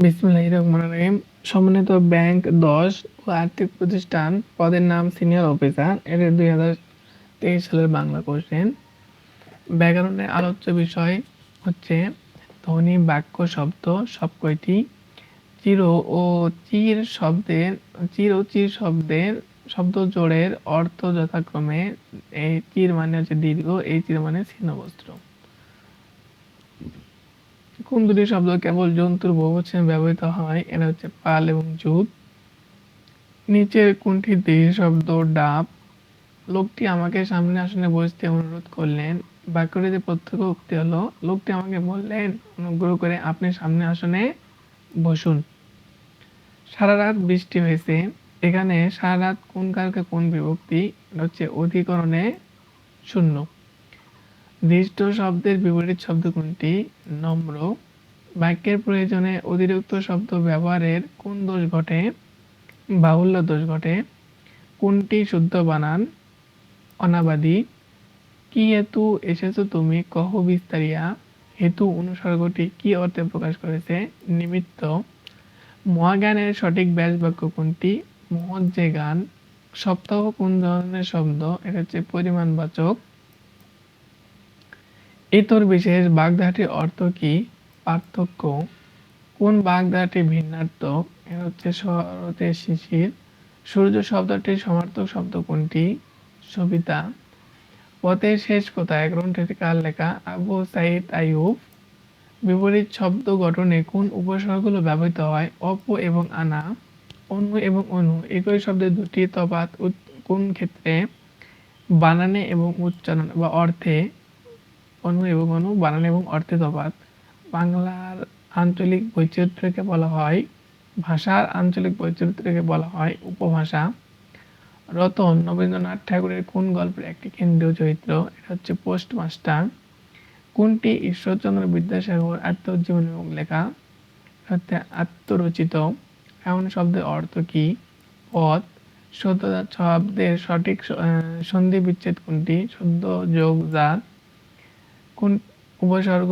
বিসমুল্লাহ রহমান রহিম সমন্বিত ব্যাংক দশ ও আর্থিক প্রতিষ্ঠান পদের নাম সিনিয়র অফিসার। এটা দুই হাজার তেইশ সালের বাংলা কোশ্চেন। ব্যাকরণের আলোচ্য বিষয় হচ্ছে ধ্বনি, বাক্য, শব্দ সব কয়টি চির ও চির শব্দের, চির ও চির শব্দের, শব্দ জোড়ের অর্থ যথাক্রমে, এই চির মানে হচ্ছে দীর্ঘ, এই চির মানে ছিন্নবস্ত্র। কোন দুটি শব্দ কেবল জন্তুর বহুবচনে ব্যবহৃত হয়, এরা হচ্ছে পাল এবং জুত। নিচের কোনটি দেহ শব্দ ডাব। লোকটি আমাকে সামনে আসনে বসতে অনুরোধ করলেন। বাক্যটিতে প্রত্যক্ষ উক্তি হলো, লোকটি আমাকে বললেন, অনুগ্রহ করে আপনি সামনে আসনে বসুন। সারা রাত বৃষ্টি হয়েছে। এখানে সারা রাত কোন কারকে কোন বিভক্তি? হচ্ছে অধিকরণে শূন্য। দৃষ্ট শব্দের বিপরীত শব্দ কোনটি? নম্র। বাক্যের প্রয়োজনে অতিরিক্ত শব্দ ব্যবহারের কোন দোষ ঘটে? বাহুল্য দোষ ঘটে। কোনটি শুদ্ধ বানান? অনাবাদী। কি হেতু এসেছ তুমি? কহ বিস্তারিয়া। হেতু অনুসর্গটি কি অর্থে প্রকাশ করেছে? নিমিত্ত। মহাজ্ঞানের সঠিক ব্যাস বাক্য কোনটি? মহৎ যে গান। সপ্তাহ কোন ধরনের শব্দ? এটা হচ্ছে পরিমাণবাচক। ইতর বিশেষ বাগধাটির অর্থ কি? পার্থক্য? কোন বাগধাটি ভিন্নার্থক? এটা হচ্ছে শরতে শিশির। সূর্য শব্দটির সমার্থক শব্দ কোনটি? সবিতা। পথের শেষ কোথায়? গ্রন্থটি কার লেখা? আবু সাইদ আইয়ুব। বিপরীত শব্দ গঠনে কোন উপসর্গগুলো ব্যবহৃত হয়? অপ এবং আনা। অনু এবং অনু একই শব্দের দুটি উৎ- কোন ক্ষেত্রে? বানানে এবং উচ্চারণ বা অর্থে। অনু এবং অনু বানান এবং অর্থে তফাৎ বাংলার আঞ্চলিক বৈচিত্র্যকে বলা হয়, ভাষার আঞ্চলিক বৈচিত্র্যকে বলা হয় উপভাষা। রতন রবীন্দ্রনাথ ঠাকুরের কোন গল্পের একটি কেন্দ্রীয় চরিত্র? এটা হচ্ছে পোস্টমাস্টার। কোনটি ঈশ্বরচন্দ্র বিদ্যাসাগর আত্মজীবনী এবং লেখা? হচ্ছে আত্মরচিত। এমন শব্দের অর্থ কি? পথ। সত্যতা শব্দের সঠিক সন্ধি বিচ্ছেদ কোনটি? শুদ্ধ যোগ জাত। কোন উপসর্গ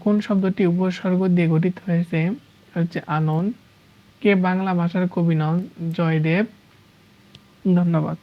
কোন শব্দটি উপসর্গ দিয়ে গঠিত হয়েছে? হচ্ছে আনন্দ। কে বাংলা ভাষার কবি নন? জয়দেব। ধন্যবাদ।